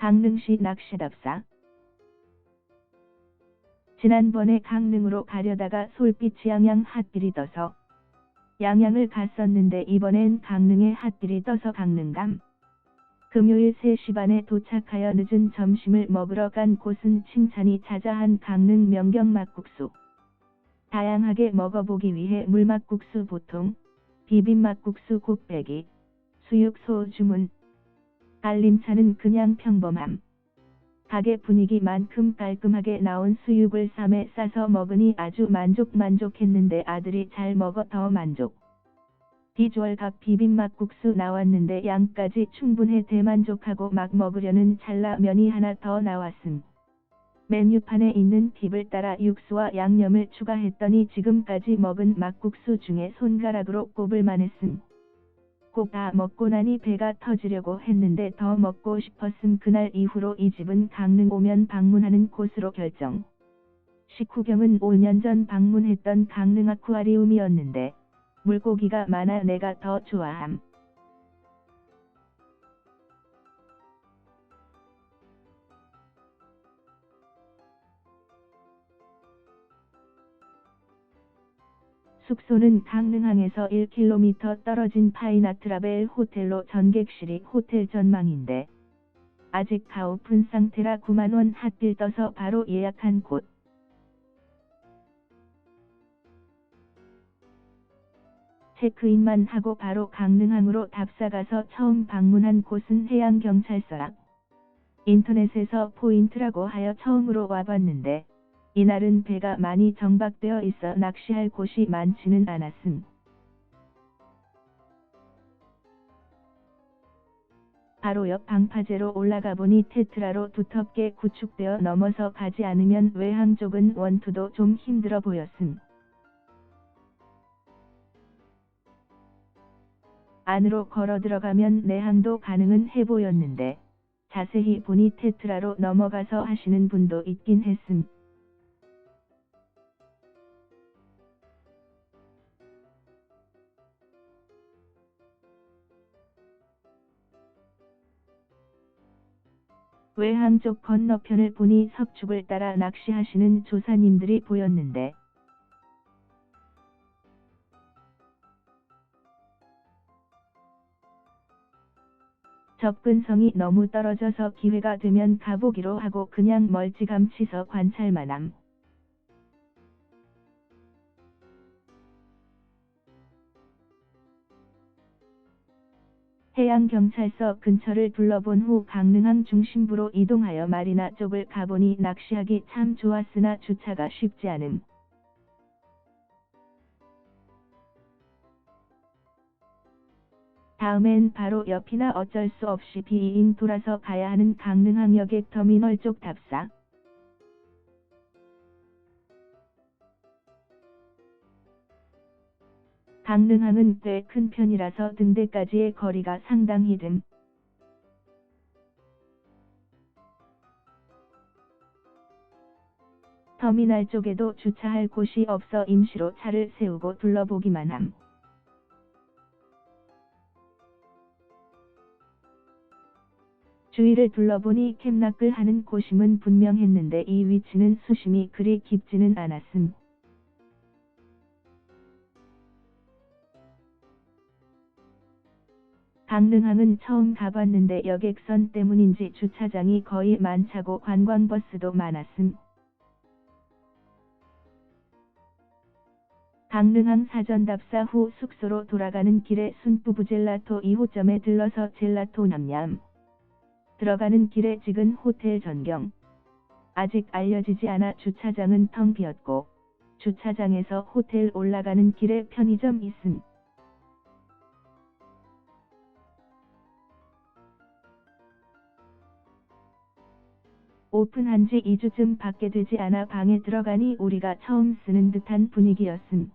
강릉시 낚시답사 지난번에 강릉으로 가려다가 솔빛 양양 핫길이 떠서 양양을 갔었는데 이번엔 강릉에 핫길이 떠서 강릉감. 금요일 3시 반에 도착하여 늦은 점심을 먹으러 간 곳은 칭찬이 자자한 강릉 명경 막국수. 다양하게 먹어보기 위해 물막국수 보통, 비빔막국수 곱빼기, 수육소 주문. 알림차는 그냥 평범함. 가게 분위기만큼 깔끔하게 나온 수육을 쌈에 싸서 먹으니 아주 만족 만족했는데 아들이 잘 먹어 더 만족. 비주얼각 비빔막국수 나왔는데 양까지 충분해 대만족하고 막 먹으려는 찰나면이 하나 더 나왔음. 메뉴판에 있는 팁을 따라 육수와 양념을 추가했더니 지금까지 먹은 막국수 중에 손가락으로 꼽을 만했음. 꼭 다 먹고 나니 배가 터지려고 했는데 더 먹고 싶었음 그날 이후로 이 집은 강릉 오면 방문하는 곳으로 결정. 식후경은 5년 전 방문했던 강릉 아쿠아리움이었는데 물고기가 많아 내가 더 좋아함. 숙소는 강릉항에서 1km 떨어진 파이나트라벨 호텔로 전객실이 호텔 전망인데 아직 다 오픈 상태라 9만원 핫빌 떠서 바로 예약한 곳. 체크인만 하고 바로 강릉항으로 답사가서 처음 방문한 곳은 해양경찰서라. 인터넷에서 포인트라고 하여 처음으로 와봤는데 이날은 배가 많이 정박되어 있어 낚시할 곳이 많지는 않았음. 바로 옆 방파제로 올라가 보니 테트라로 두텁게 구축되어 넘어서 가지 않으면 외항 쪽은 원투도 좀 힘들어 보였음. 안으로 걸어 들어가면 내항도 가능은 해 보였는데 자세히 보니 테트라로 넘어가서 하시는 분도 있긴 했음. 외항 쪽 건너편을 보니 석축을 따라 낚시하시는 조사님들이 보였는데 접근성이 너무 떨어져서 기회가 되면 가보기로 하고 그냥 멀찌감치서 관찰만 함. 해양경찰서 근처를 둘러본 후 강릉항 중심부로 이동하여 마리나 쪽을 가보니 낚시하기 참 좋았으나 주차가 쉽지 않음. 다음엔 바로 옆이나 어쩔 수 없이 비인 돌아서 가야 하는 강릉항 여객 터미널 쪽 답사. 강릉항은 꽤 큰 편이라서 등대까지의 거리가 상당히 듬. 터미널 쪽에도 주차할 곳이 없어 임시로 차를 세우고 둘러보기만 함. 주위를 둘러보니 캠락을 하는 곳임은 분명했는데 이 위치는 수심이 그리 깊지는 않았음. 강릉항은 처음 가봤는데 여객선 때문인지 주차장이 거의 만차고 관광버스도 많았음. 강릉항 사전 답사 후 숙소로 돌아가는 길에 순부부 젤라토 2호점에 들러서 젤라토 냠냠. 들어가는 길에 찍은 호텔 전경. 아직 알려지지 않아 주차장은 텅 비었고 주차장에서 호텔 올라가는 길에 편의점 있음. 오픈한 지 2주쯤 밖에 되지 않아 방에 들어가니 우리가 처음 쓰는 듯한 분위기였음.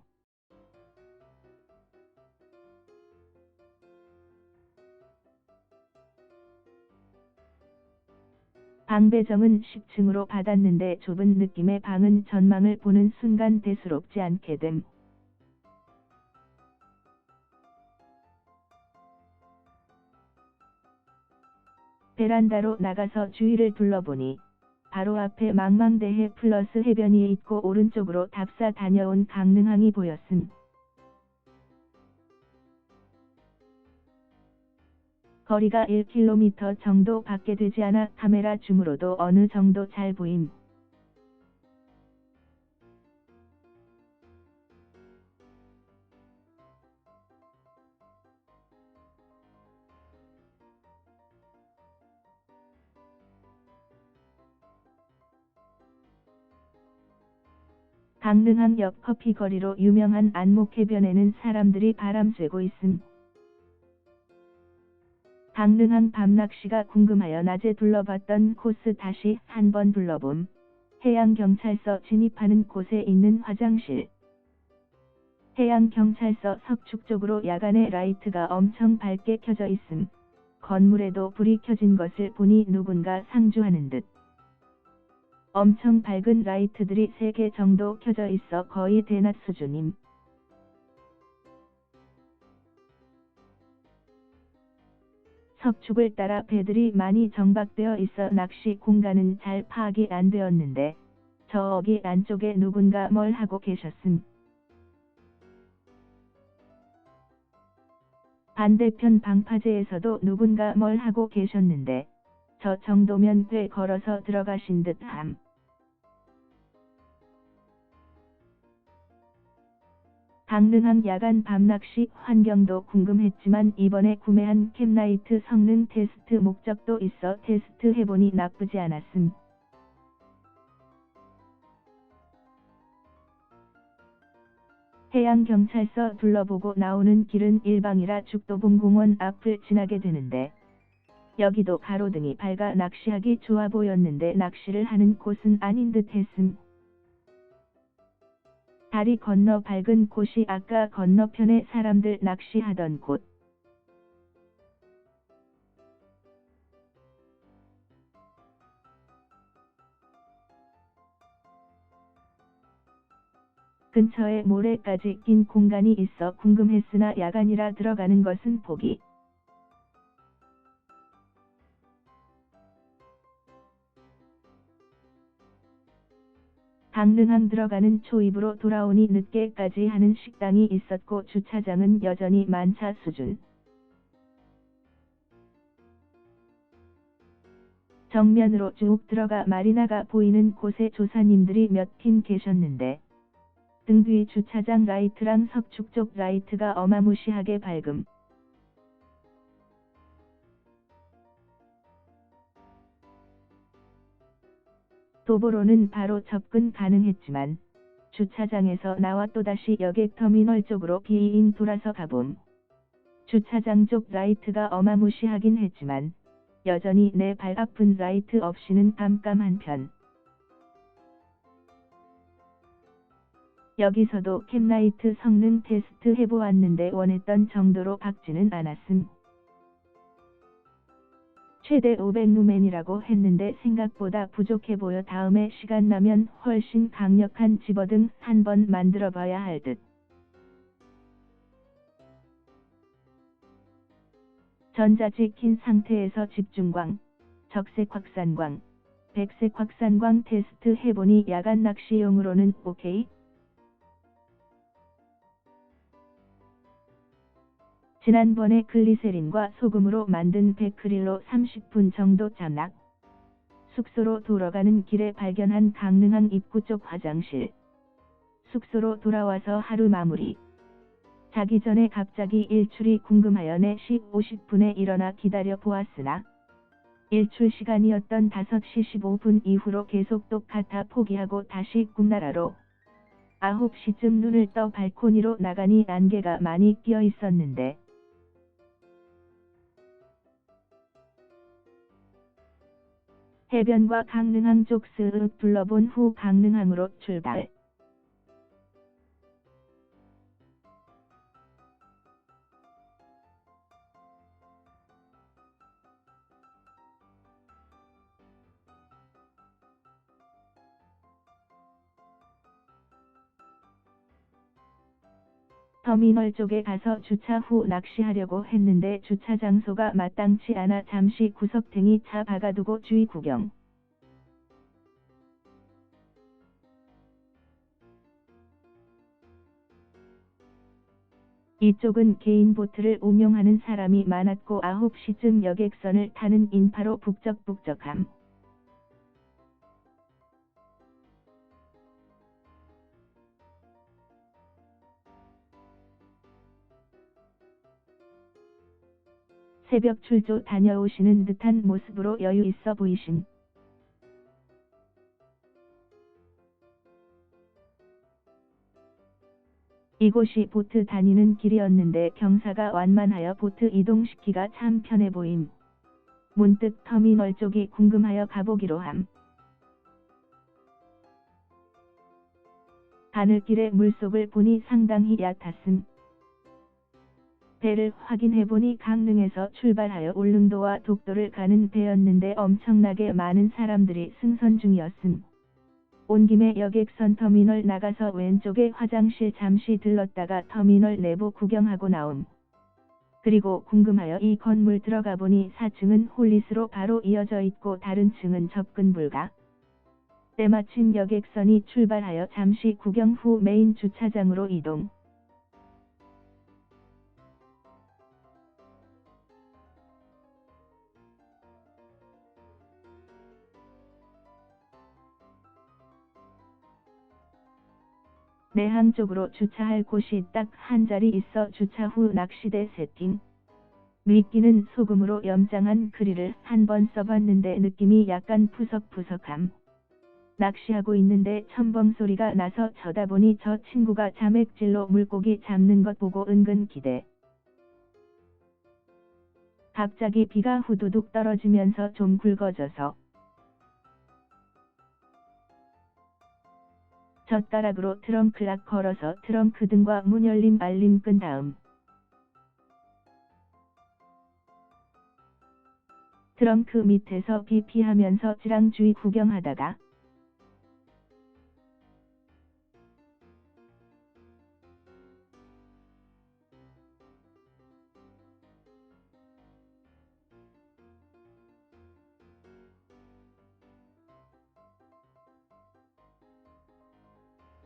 방 배정은 10층으로 받았는데 좁은 느낌의 방은 전망을 보는 순간 대수롭지 않게 됨. 베란다로 나가서 주위를 둘러보니 바로 앞에 망망대해 플러스 해변이 있고 오른쪽으로 답사 다녀온 강릉항이 보였음. 거리가 1km 정도 밖에 되지 않아 카메라 줌으로도 어느 정도 잘 보임. 강릉항 옆 커피 거리로 유명한 안목해변에는 사람들이 바람 쐬고 있음. 강릉항 밤낚시가 궁금하여 낮에 둘러봤던 코스 다시 한번 둘러봄. 해양경찰서 진입하는 곳에 있는 화장실. 해양경찰서 석축 쪽으로 야간에 라이트가 엄청 밝게 켜져 있음. 건물에도 불이 켜진 것을 보니 누군가 상주하는 듯. 엄청 밝은 라이트들이 3개 정도 켜져 있어 거의 대낮 수준임. 석축을 따라 배들이 많이 정박되어 있어 낚시 공간은 잘 파악이 안 되었는데 저기 안쪽에 누군가 뭘 하고 계셨음. 반대편 방파제에서도 누군가 뭘 하고 계셨는데 저 정도면 꽤 걸어서 들어가신 듯함. 강릉항 야간 밤낚시 환경도 궁금했지만 이번에 구매한 캠라이트 성능 테스트 목적도 있어 테스트 해보니 나쁘지 않았음. 해양경찰서 둘러보고 나오는 길은 일방이라 죽도봉 공원 앞을 지나게 되는데 여기도 가로등이 밝아 낚시하기 좋아 보였는데 낚시를 하는 곳은 아닌 듯 했음. 다리 건너 밝은 곳이 아까 건너편에 사람들 낚시하던 곳. 근처에 모래까지 낀 공간이 있어 궁금했으나 야간이라 들어가는 것은 포기. 강릉항 들어가는 초입으로 돌아오니 늦게까지 하는 식당이 있었고 주차장은 여전히 만차 수준. 정면으로 쭉 들어가 마리나가 보이는 곳에 조사님들이 몇 팀 계셨는데 등 뒤 주차장 라이트랑 석축 쪽 라이트가 어마무시하게 밝음. 도보로는 바로 접근 가능했지만 주차장에서 나와 또다시 여객 터미널 쪽으로 비인 돌아서 가봄. 주차장 쪽 라이트가 어마무시하긴 했지만 여전히 내 발 아픈 라이트 없이는 깜깜한 편. 여기서도 캠라이트 성능 테스트 해보았는데 원했던 정도로 밝지는 않았음. 최대 500루멘이라고 했는데 생각보다 부족해 보여 다음에 시간 나면 훨씬 강력한 집어등 한번 만들어 봐야 할 듯. 전자지 킨 상태에서 집중광, 적색 확산광, 백색 확산광 테스트 해보니 야간 낚시용으로는 오케이. 지난번에 글리세린과 소금으로 만든 베크릴로 30분 정도 잠락. 숙소로 돌아가는 길에 발견한 강릉항 입구 쪽 화장실. 숙소로 돌아와서 하루 마무리. 자기 전에 갑자기 일출이 궁금하여 4시 50분에 일어나 기다려 보았으나 일출 시간이었던 5시 15분 이후로 계속 똑같아 포기하고 다시 꿈나라로 9시쯤 눈을 떠 발코니로 나가니 안개가 많이 끼어 있었는데 해변과 강릉항 쪽쓱 둘러본 후 강릉항으로 출발. 터미널 쪽에 가서 주차 후 낚시하려고 했는데 주차 장소가 마땅치 않아 잠시 구석탱이 차 박아두고 주위 구경. 이쪽은 개인 보트를 운용하는 사람이 많았고 9시쯤 여객선을 타는 인파로 북적북적함. 새벽 출조 다녀오시는 듯한 모습으로 여유 있어 보이심. 이곳이 보트 다니는 길이었는데 경사가 완만하여 보트 이동시키가 참 편해 보임. 문득 터미널 쪽이 궁금하여 가보기로 함. 바늘길의 물속을 보니 상당히 얕았음. 배를 확인해보니 강릉에서 출발하여 울릉도와 독도를 가는 배였는데 엄청나게 많은 사람들이 승선 중이었음. 온 김에 여객선 터미널 나가서 왼쪽에 화장실 잠시 들렀다가 터미널 내부 구경하고 나옴. 그리고 궁금하여 이 건물 들어가 보니 4층은 홀릿으로 바로 이어져 있고 다른 층은 접근 불가. 때마침 여객선이 출발하여 잠시 구경 후 메인 주차장으로 이동. 내항 쪽으로 주차할 곳이 딱 한 자리 있어 주차 후 낚시대 세팅. 미끼는 소금으로 염장한 크릴을 한 번 써봤는데 느낌이 약간 푸석푸석함. 낚시하고 있는데 첨벙 소리가 나서 쳐다보니 저 친구가 자맥질로 물고기 잡는 것 보고 은근 기대. 갑자기 비가 후두둑 떨어지면서 좀 굵어져서 젓가락으로 트렁클락 걸어서 트렁크 등과 문 열림 알림 끈 다음 트렁크 밑에서 비 피하면서 지랑 주위 구경하다가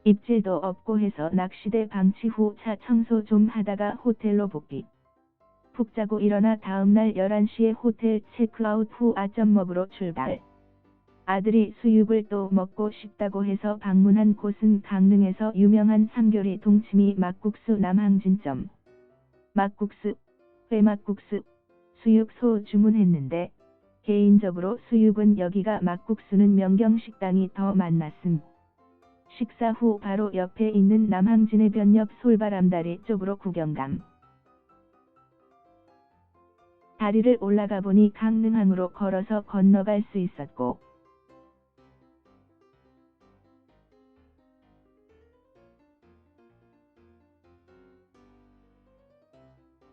입질도 없고 해서 낚시대 방치 후 차 청소 좀 하다가 호텔로 복귀. 푹 자고 일어나 다음날 11시에 호텔 체크아웃 후 아점 먹으러 출발. 아들이 수육을 또 먹고 싶다고 해서 방문한 곳은 강릉에서 유명한 삼교리 동치미 막국수 남항진점. 막국수, 회막국수, 수육소 주문했는데 개인적으로 수육은 여기가 막국수는 명경식당이 더 맛났음. 식사 후 바로 옆에 있는 남항진의 변옆 솔바람다리 쪽으로 구경감. 다리를 올라가 보니 강릉항으로 걸어서 건너갈 수 있었고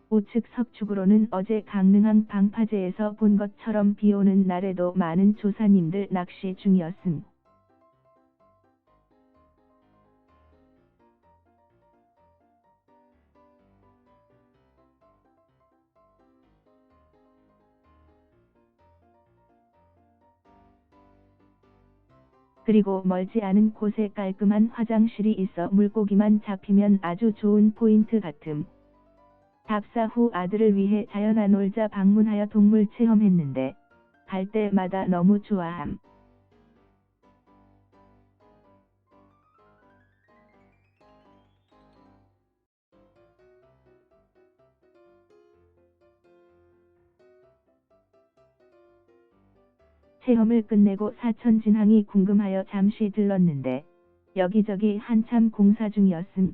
우측 서축으로는 어제 강릉항 방파제에서 본 것처럼 비오는 날에도 많은 조사님들 낚시 중이었음. 그리고 멀지 않은 곳에 깔끔한 화장실이 있어 물고기만 잡히면 아주 좋은 포인트 같음. 답사 후 아들을 위해 자연아 놀자 방문하여 동물 체험했는데 갈 때마다 너무 좋아함. 체험을 끝내고 사천 진항이 궁금하여 잠시 들렀는데 여기저기 한참 공사 중이었음.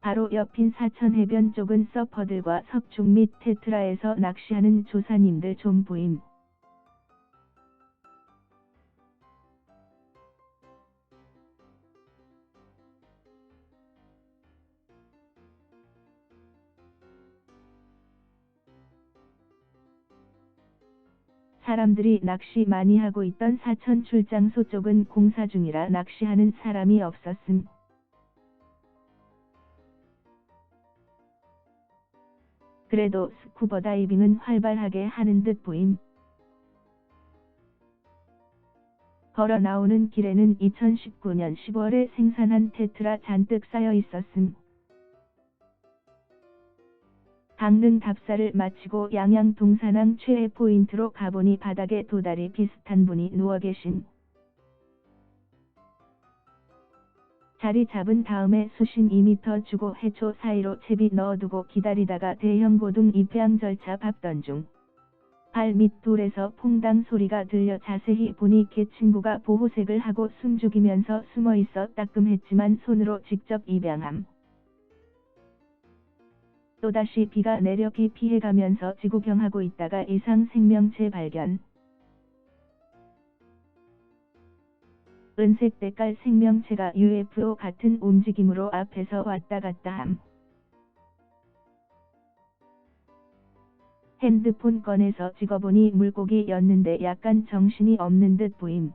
바로 옆인 사천 해변 쪽은 서퍼들과 석중 및 테트라에서 낚시하는 조사님들 좀 보임. 사람들이 낚시 많이 하고 있던 사천 출장소 쪽은 공사 중이라 낚시하는 사람이 없었음. 그래도 스쿠버 다이빙은 활발하게 하는 듯 보임. 걸어 나오는 길에는 2019년 10월에 생산한 테트라 잔뜩 쌓여 있었음. 강릉 답사를 마치고 양양 동산항 최애 포인트로 가보니 바닥에 도다리 비슷한 분이 누워 계심. 자리 잡은 다음에 수심 2m 주고 해초 사이로 채비 넣어두고 기다리다가 대형 고둥 입양 절차 밟던 중. 발 밑 돌에서 퐁당 소리가 들려 자세히 보니 개 친구가 보호색을 하고 숨죽이면서 숨어있어 따끔했지만 손으로 직접 입양함. 또다시 비가 내려 비 피해가면서 지구경하고 있다가 이상 생명체 발견. 은색 때깔 생명체가 UFO 같은 움직임으로 앞에서 왔다 갔다 함. 핸드폰 꺼내서 찍어보니 물고기였는데 약간 정신이 없는 듯 보임.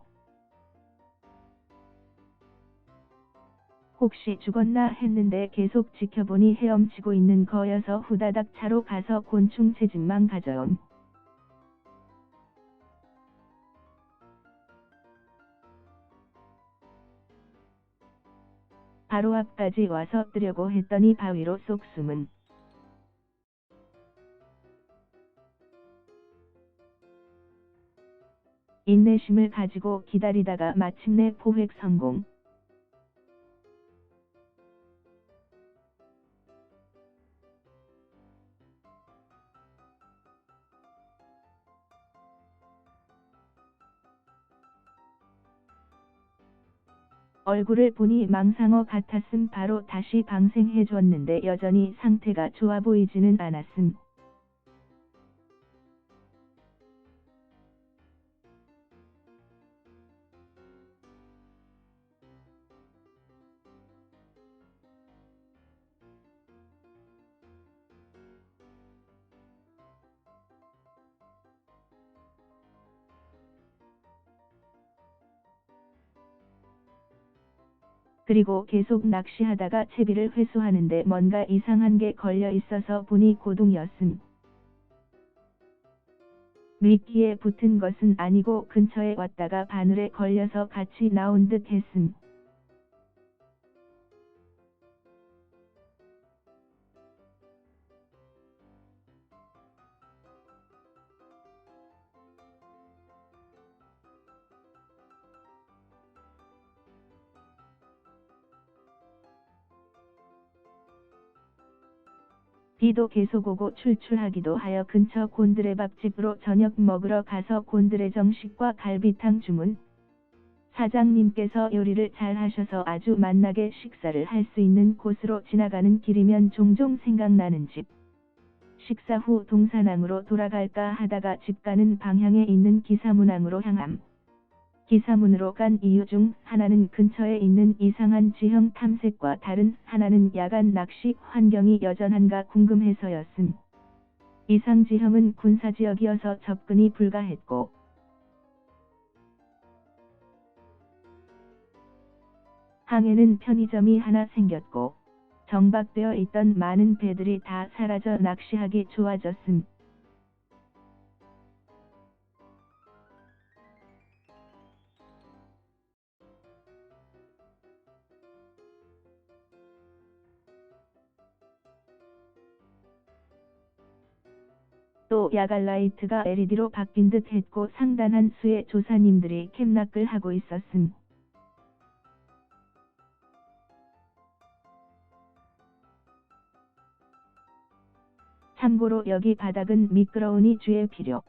혹시 죽었나 했는데 계속 지켜보니 헤엄치고 있는 거여서 후다닥 차로 가서 곤충 채집만 가져옴. 바로 앞까지 와서 뜨려고 했더니 바위로 쏙 숨은 인내심을 가지고 기다리다가 마침내 포획 성공. 얼굴을 보니 망상어 같았음 바로 다시 방생해줬는데 여전히 상태가 좋아 보이지는 않았음. 그리고 계속 낚시하다가 채비를 회수하는데 뭔가 이상한 게 걸려 있어서 보니 고동이었음. 미끼에 붙은 것은 아니고 근처에 왔다가 바늘에 걸려서 같이 나온 듯 했음. 비도 계속 오고 출출하기도 하여 근처 곤드레 밥집으로 저녁 먹으러 가서 곤드레 정식과 갈비탕 주문. 사장님께서 요리를 잘 하셔서 아주 맛나게 식사를 할 수 있는 곳으로 지나가는 길이면 종종 생각나는 집. 식사 후 동산항으로 돌아갈까 하다가 집 가는 방향에 있는 기사문항으로 향함. 기사문으로 간 이유 중 하나는 근처에 있는 이상한 지형 탐색과 다른 하나는 야간 낚시 환경이 여전한가 궁금해서였음. 이상 지형은 군사지역이어서 접근이 불가했고 항에는 편의점이 하나 생겼고 정박되어 있던 많은 배들이 다 사라져 낚시하기 좋아졌음. 또 야갈라이트가 LED로 바뀐 듯 했고 상당한 수의 조사님들이 캠락을 하고 있었음. 참고로 여기 바닥은 미끄러우니 주의 필요.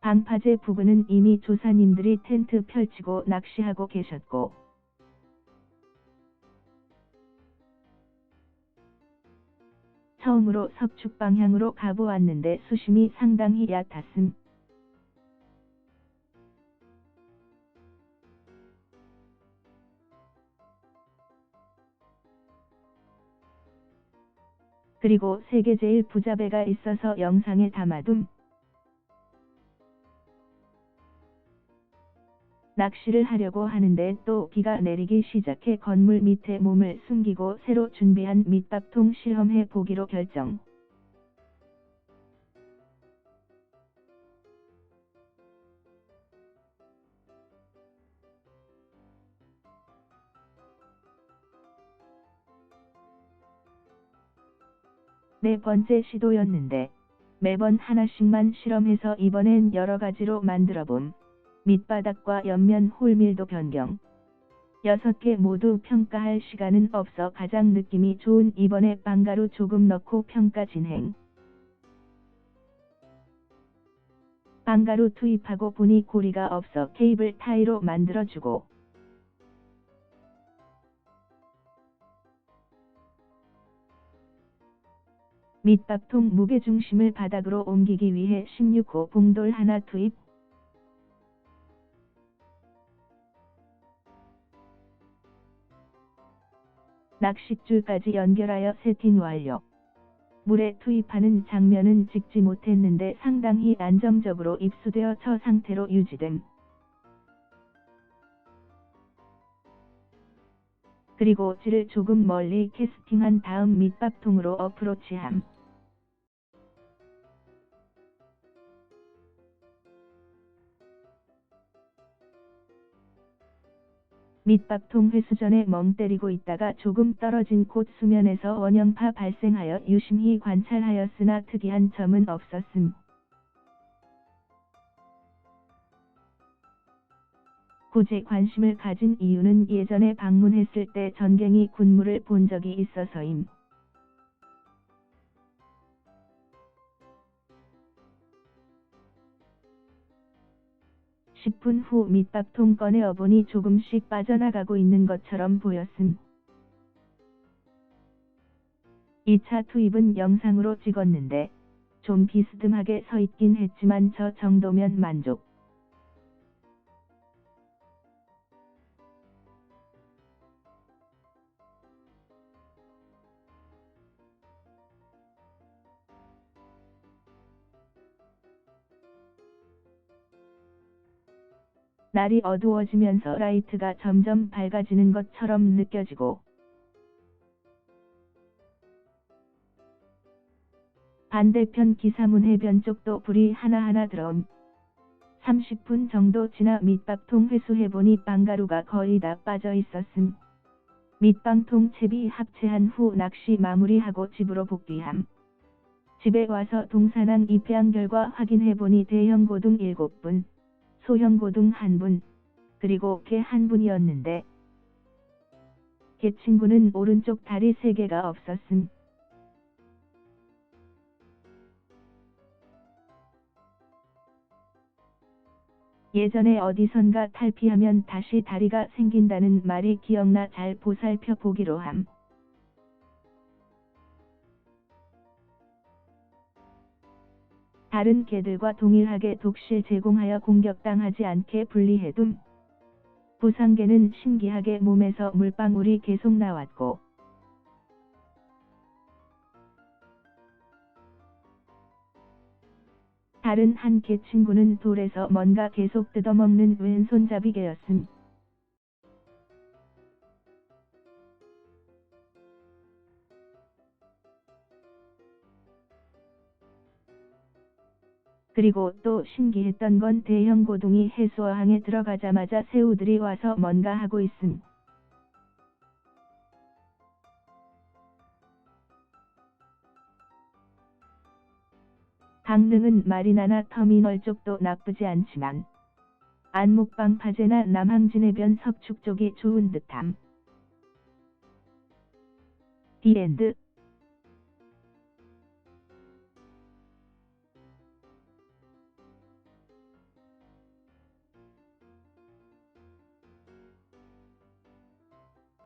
방파제 부근은 이미 조사님들이 텐트 펼치고 낚시하고 계셨고 처음으로 서축 방향으로 가보았는데 수심이 상당히 얕았음. 그리고 세계 제일 부자배가 있어서 영상에 담아둠. 낚시를 하려고 하는데 또 비가 내리기 시작해 건물 밑에 몸을 숨기고 새로 준비한 밑밥통 실험해 보기로 결정. 네 번째 시도였는데 매번 하나씩만 실험해서 이번엔 여러 가지로 만들어 봄. 밑바닥과 옆면 홀밀도 변경. 여섯 개 모두 평가할 시간은 없어 가장 느낌이 좋은 이번에 빵가루 조금 넣고 평가 진행. 빵가루 투입하고 보니 고리가 없어 케이블 타이로 만들어주고 밑밥통 무게중심을 바닥으로 옮기기 위해 16호 봉돌 하나 투입 낚싯줄까지 연결하여 세팅 완료. 물에 투입하는 장면은 찍지 못했는데 상당히 안정적으로 입수되어 처 상태로 유지됨. 그리고 질을 조금 멀리 캐스팅한 다음 밑밥통으로 어프로치함. 밑밥통 회수전에 멍 때리고 있다가 조금 떨어진 곳 수면에서 원형파 발생하여 유심히 관찰하였으나 특이한 점은 없었음. 굳이 관심을 가진 이유는 예전에 방문했을 때 전갱이 군무를 본 적이 있어서임. 십분후 밑밥통 꺼내 어 보니 조금씩 빠져나가고 있는 것처럼 보였음. 2차 투입은 영상으로 찍었는데 좀 비스듬하게 서 있긴 했지만 저 정도면 만족. 날이 어두워지면서 라이트가 점점 밝아지는 것처럼 느껴지고 반대편 기사문 해변 쪽도 불이 하나하나 들어옴. 30분 정도 지나 밑밥통 회수해보니 빵가루가 거의 다 빠져 있었음. 밑방통 채비 합체한 후 낚시 마무리하고 집으로 복귀함. 집에 와서 동산항 입양 결과 확인해보니 대형 고등 7분, 소형 고등 1분, 그리고 개 1분이었는데 개 친구는 오른쪽 다리 3개가 없었음. 예전에 어디선가 탈피하면 다시 다리가 생긴다는 말이 기억나 잘 보살펴 보기로 함. 다른 개들과 동일하게 독실 제공하여 공격당하지 않게 분리해둠. 부상개는 신기하게 몸에서 물방울이 계속 나왔고 다른 한 개 친구는 돌에서 뭔가 계속 뜯어먹는 왼손잡이 개였음. 그리고 또 신기했던 건 대형 고둥이 해수어항에 들어가자마자 새우들이 와서 뭔가 하고 있음. 강릉은 마리나나 터미널 쪽도 나쁘지 않지만 안목방 파제나 남항진해변 석축 쪽이 좋은 듯함. 디엔드